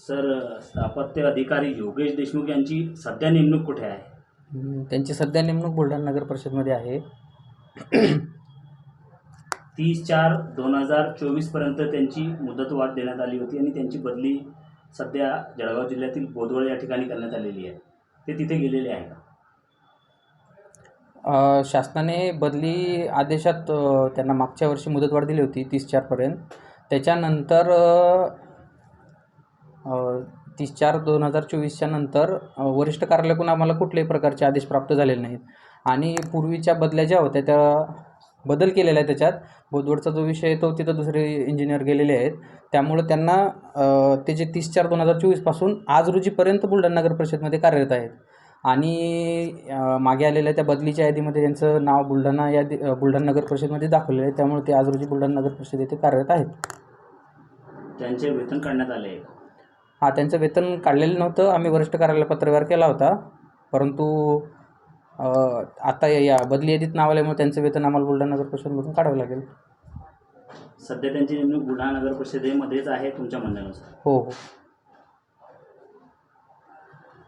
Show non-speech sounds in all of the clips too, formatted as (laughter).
Sir स्थापत्य अधिकारी योगेश देशमुख यांची सध्या नेमणूक कुठे आहे? त्यांची सध्या नेमणूक बुलढाणा नगर परिषदमध्ये आहे. (clears throat) तीस चार दोन हजार चोवीसपर्यंत त्यांची मुदतवाढ देण्यात आली होती आणि त्यांची बदली सध्या जळगाव जिल्ह्यातील बोदवळ या ठिकाणी करण्यात आलेली आहे. ते तिथे गेलेले आहे का? शासनाने बदली आदेशात त्यांना मागच्या वर्षी मुदतवाढ दिली होती तीस चारपर्यंत त्याच्यानंतर तीस चार दोन हजार चोवीसच्या नंतर वरिष्ठ कार्यालयाकडून आम्हाला कुठल्याही प्रकारचे आदेश प्राप्त झालेले नाहीत. आणि पूर्वीच्या बदल्या ज्या होत्या त्या बदल केलेला आहे त्याच्यात. बोदवडचा जो विषय आहे तो तिथं दुसरे इंजिनियर गेलेले आहेत. त्यामुळं त्यांना ते जे तीस चार दोन हजार चोवीसपासून आज रोजीपर्यंत बुलढाणा नगर परिषदमध्ये कार्यरत आहेत. आणि मागे आलेल्या त्या बदलीच्या यादीमध्ये त्यांचं नाव बुलढाणा यादी बुलढाणा नगर परिषदमध्ये दाखवलेलं आहे. त्यामुळे ते आज रोजी बुलढाणा नगर परिषद येथे कार्यरत आहेत. त्यांचे वेतन काढण्यात आले आहे. हां त्यांचं वेतन काढलेलं नव्हतं. आम्ही वरिष्ठ कार्यालय पत्रव्यवहार केला होता. परंतु आता या- या बदली यादीत नाव आल्यामुळे त्यांचं वेतन आम्हाला बुलढाणा नगर परिषदमधून काढावं लागेल. सध्या त्यांची नेमणूक बुलढाणा नगर परिषदेमध्येच आहे तुमच्या म्हणण्यानुसार? हो हो.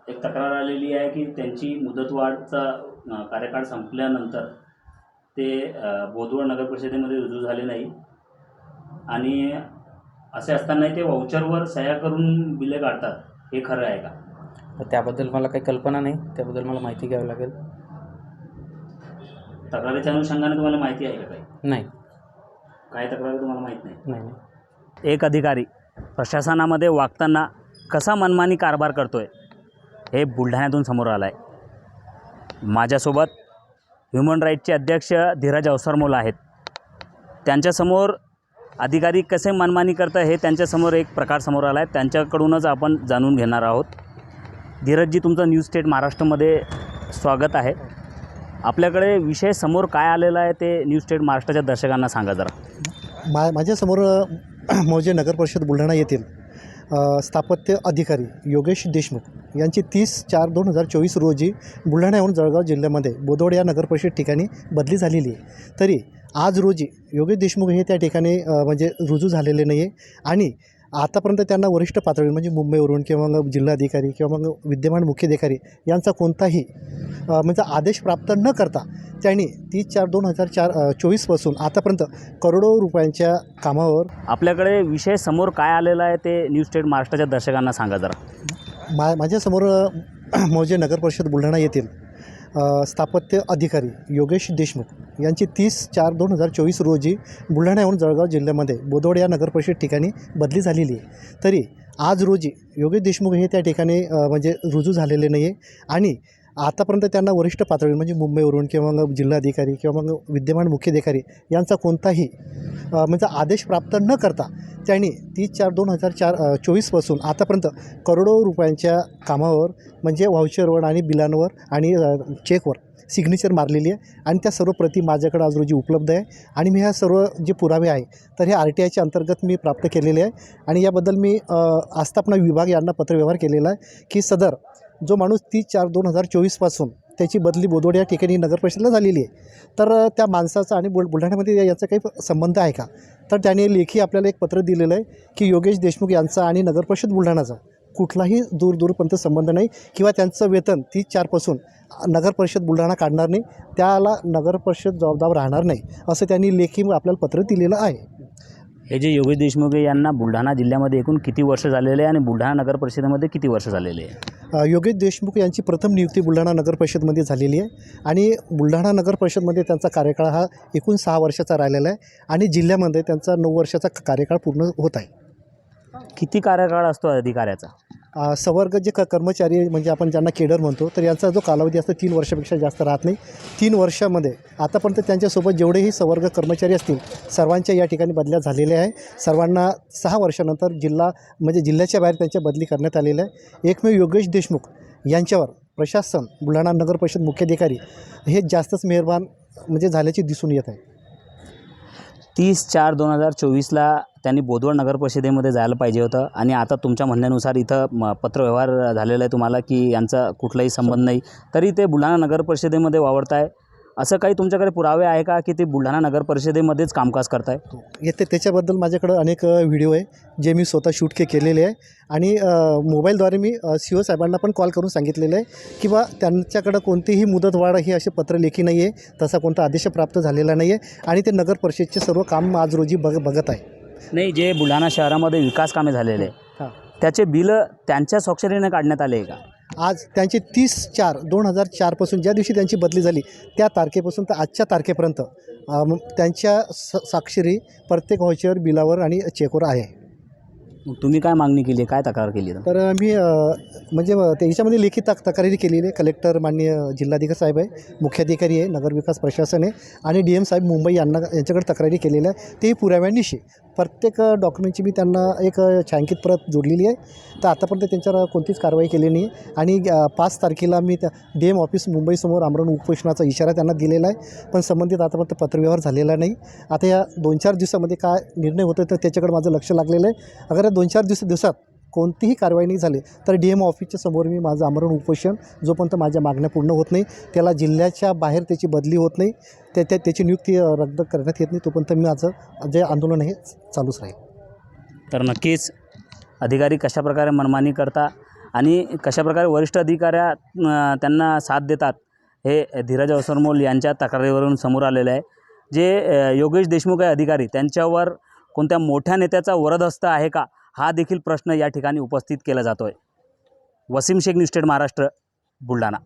एक तक्रार आलेली आहे की त्यांची मुदतवाढचा अ, कार्यकाळ संपल्यानंतर ते अ, बोदवड नगर परिषदेमध्ये रुजू झाले नाही. आणि असे असतानाही ते वाउचरवर सह्या करून बिले काढतात. हे खरं आहे का? तर त्याबद्दल मला काही कल्पना नाही. त्याबद्दल मला माहिती घ्यावी लागेल. तक्रारीच्या अनुषंगाने तुम्हाला माहिती आहे का काही? नाही. काय तक्रार तुम्हाला माहीत नाही? नाही नाही. एक अधिकारी प्रशासनामध्ये वागताना कसा मनमानी कारभार करतोय हे बुलढाण्यातून समोर आलं आहे माझ्यासोबत ह्युमन राईटचे अध्यक्ष धीरज अवसरमोल आहेत. त्यांच्यासमोर अधिकारी कसे मनमानी करतं हे त्यांच्यासमोर एक प्रकार समोर आला आहे त्यांच्याकडूनच आपण जाणून घेणार आहोत. धीरजजी तुमचं न्यूज स्टेट महाराष्ट्रामध्ये स्वागत आहे. आपल्याकडे विषय समोर काय आलेला आहे ते न्यूज स्टेट महाराष्ट्राच्या दर्शकांना सांगा जरा. मा माझ्यासमोर म्हणजे मौजे नगर परिषद बुलढाणा येथील स्थापत्य अधिकारी योगेश देशमुख यांची तीस चार दोन हजार चोवीस रोजी बुलढाण्याहून जळगाव जिल्ह्यामध्ये बोदवड या नगर परिषद ठिकाणी बदली झालेली आहे. तरी आज रोजी योगेश देशमुख हे त्या ठिकाणी म्हणजे रुजू झालेले नाही आहे आणि आतापर्यंत त्यांना वरिष्ठ पातळी म्हणजे मुंबईवरून किंवा मग जिल्हाधिकारी किंवा मग विद्यमान मुख्याधिकारी यांचा कोणताही म्हणजे आदेश प्राप्त न करता त्यांनी तीस चार दोन हजार चार चोवीसपासून आतापर्यंत करोडो रुपयांच्या कामावर आपल्याकडे विषय समोर काय आलेला आहे ते न्यूज स्टेट महाराष्ट्राच्या दर्शकांना सांगा जरा. मा माझ्यासमोर (clears throat) मौजे नगर परिषद बुलढाणा येथील स्थापत्य अधिकारी योगेश देशमुख यांची तीस चार दोन हजार चोवीस रोजी बुलढाण्याहून जळगाव जिल्ह्यामध्ये बोदवड या नगर परिषद ठिकाणी बदली झालेली आहे. तरी आज रोजी योगेश देशमुख हे त्या ठिकाणी म्हणजे रुजू झालेले नाही आहे आणि आतापर्यंत त्यांना वरिष्ठ पातळी म्हणजे मुंबईवरून किंवा मग जिल्हाधिकारी किंवा मग विद्यमान मुख्याधिकारी यांचा कोणताही म्हणजे आदेश प्राप्त न करता त्यांनी तीस चार दोन हजार चार चोवीसपासून आतापर्यंत करोडो रुपयांच्या कामावर म्हणजे व्हाउचरवर आणि बिलांवर आणि चेकवर सिग्नेचर मारलेली आहे. आणि त्या सर्व प्रती माझ्याकडे आज रोजी उपलब्ध आहे. आणि मी ह्या सर्व जे पुरावे आहे तर हे आर टी आयच्या अंतर्गत मी प्राप्त केलेले आहे. आणि याबद्दल मी आस्थापना विभाग यांना पत्रव्यवहार केलेला आहे की सदर जो माणूस तीस चार दोन हजार चोवीसपासून त्याची बदली बोदवड या ठिकाणी नगरपरिषदेला झालेली आहे. तर त्या माणसाचा आणि बुल बुलढाण्यामध्ये याचा काही संबंध आहे का? तर त्याने लेखी आपल्याला एक पत्र दिलेलं आहे की योगेश देशमुख यांचा आणि नगरपरिषद बुलढाणाचा कुठलाही दूरदूरपर्यंत संबंध नाही किंवा त्यांचं वेतन तीस चारपासून नगरपरिषद बुलढाणा काढणार नाही त्याला नगरपरिषद जबाबदार राहणार नाही असं त्यांनी लेखी आपल्याला पत्र दिलेलं आहे. हे जे योगेश देशमुख आहे, यांना बुलढाणा जिल्ह्यामध्ये एकूण किती वर्ष झालेले आहे आणि बुलढाणा नगर परिषदेमध्ये किती वर्ष झालेले आहे? योगेश देशमुख यांची प्रथम नियुक्ती बुलढाणा नगर परिषदमध्ये झालेली आहे आणि बुलढाणा नगर परिषदमध्ये त्यांचा कार्यकाळ हा एकूण सहा वर्षाचा राहिलेला आहे आणि जिल्ह्यामध्ये त्यांचा नऊ वर्षाचा कार्यकाळ पूर्ण होत आहे. किती कार्यकाळ असतो अधिकाऱ्याचा? सवर्ग जे क कर्मचारी म्हणजे आपण ज्यांना केडर म्हणतो तर यांचा जो कालावधी असतो तीन वर्षापेक्षा जास्त राहत नाही. तीन वर्षामध्ये आतापर्यंत त्यांच्यासोबत जेवढेही संवर्ग कर्मचारी असतील सर्वांच्या या ठिकाणी बदल्या झालेल्या आहे सर्वांना सहा वर्षानंतर जिल्हा म्हणजे जिल्ह्याच्या बाहेर त्यांच्या बदली करण्यात आलेल्या आहे एकमेव योगेश देशमुख यांच्यावर प्रशासन बुलढाणा नगर परिषद मुख्याधिकारी हे जास्तच मेहरबान म्हणजे झाल्याचे दिसून येत आहे. तीस चार दोन हजार चोवीसला त्यांनी बोदवड नगर परिषदेमध्ये जायला पाहिजे होतं. आणि आता तुमच्या म्हणण्यानुसार इथं म पत्रव्यवहार झालेला आहे तुम्हाला की यांचा कुठलाही संबंध नाही. तरी ते बुलढाणा नगर परिषदेमध्ये वावरत आहे असं काही तुमच्याकडे पुरावे आहे का की ते बुलढाणा नगर परिषदेमध्येच कामकाज करताय? येते त्याच्याबद्दल माझ्याकडं अनेक व्हिडिओ आहे जे मी स्वतः शूट के केलेले आहे. आणि मोबाईलद्वारे मी सी ओ साहेबांना पण कॉल करून सांगितलेलं आहे की बा त्यांच्याकडं कोणतीही मुदतवाढ ही असे पत्रलेखी नाही आहे तसा कोणता आदेश प्राप्त झालेला नाही आहे आणि ते नगर परिषदचे सर्व काम आज रोजी बघ बघत आहे. नाही जे बुलढाणा शहरामध्ये विकास कामे झालेले हां. त्याचे बिलं त्यांच्या स्वाक्षरीने काढण्यात आले आहे का? आज त्यांची तीस चार दोन हजार चारपासून ज्या दिवशी त्यांची बदली झाली त्या तारखेपासून तर आजच्या तारखेपर्यंत त्यांच्या स साक्षरी प्रत्येक व्हाउचर बिलावर आणि चेकवर आहे. मग तुम्ही काय मागणी केली? आहे काय तक्रार केली? तर मी म्हणजे अ, ते याच्यामध्ये लेखी तक तक्रारी केलेली आहे. कलेक्टर माननीय जिल्हाधिकारी साहेब आहे मुख्याधिकारी आहे नगरविकास प्रशासन आहे आणि डी एम साहेब मुंबई यांना यांच्याकडे तक्रारी केलेल्या आहे तेही पुराव्यानिशी प्रत्येक डॉक्युमेंटची मी त्यांना एक छायांकित प्रत जोडलेली आहे. तर आतापर्यंत त्यांच्यावर कोणतीच कारवाई केली नाही. आणि पाच तारखेला मी त्या डी एम ऑफिस मुंबईसमोर आमरण उपोषणाचा इशारा त्यांना दिलेला आहे. पण संबंधित आतापर्यंत पत्रव्यवहार झालेला नाही. आता या दोन चार दिवसामध्ये काय निर्णय होतो तर त्याच्याकडे माझं लक्ष लागलेलं आहे. अगर या दोन चार दिवस दिवसात कोणतीही कारवाई नाही झाली तर डी एम ऑफिसच्या समोर मी माझं आमरण उपोषण जोपर्यंत माझ्या मागण्या पूर्ण होत नाही त्याला जिल्ह्याच्या बाहेर त्याची बदली होत नाही त्या त्या त्याची नियुक्ती रद्द करण्यात येत नाही तोपर्यंत मी माझं जे आंदोलन हे चालूच राहील. तर नक्कीच अधिकारी कशाप्रकारे मनमानी करता आणि कशाप्रकारे वरिष्ठ अधिकाऱ्या त्यांना साथ देतात हे धीरज अवसरमोल यांच्या तक्रारीवरून समोर आलेलं आहे. जे योगेश देशमुख आहे अधिकारी त्यांच्यावर कोणत्या मोठ्या नेत्याचा वरदहस्त आहे का हा देखील प्रश्न या ठिकाणी उपस्थित केला जातो आहे वसीम शेख निस्टेड महाराष्ट्र बुलढाणा.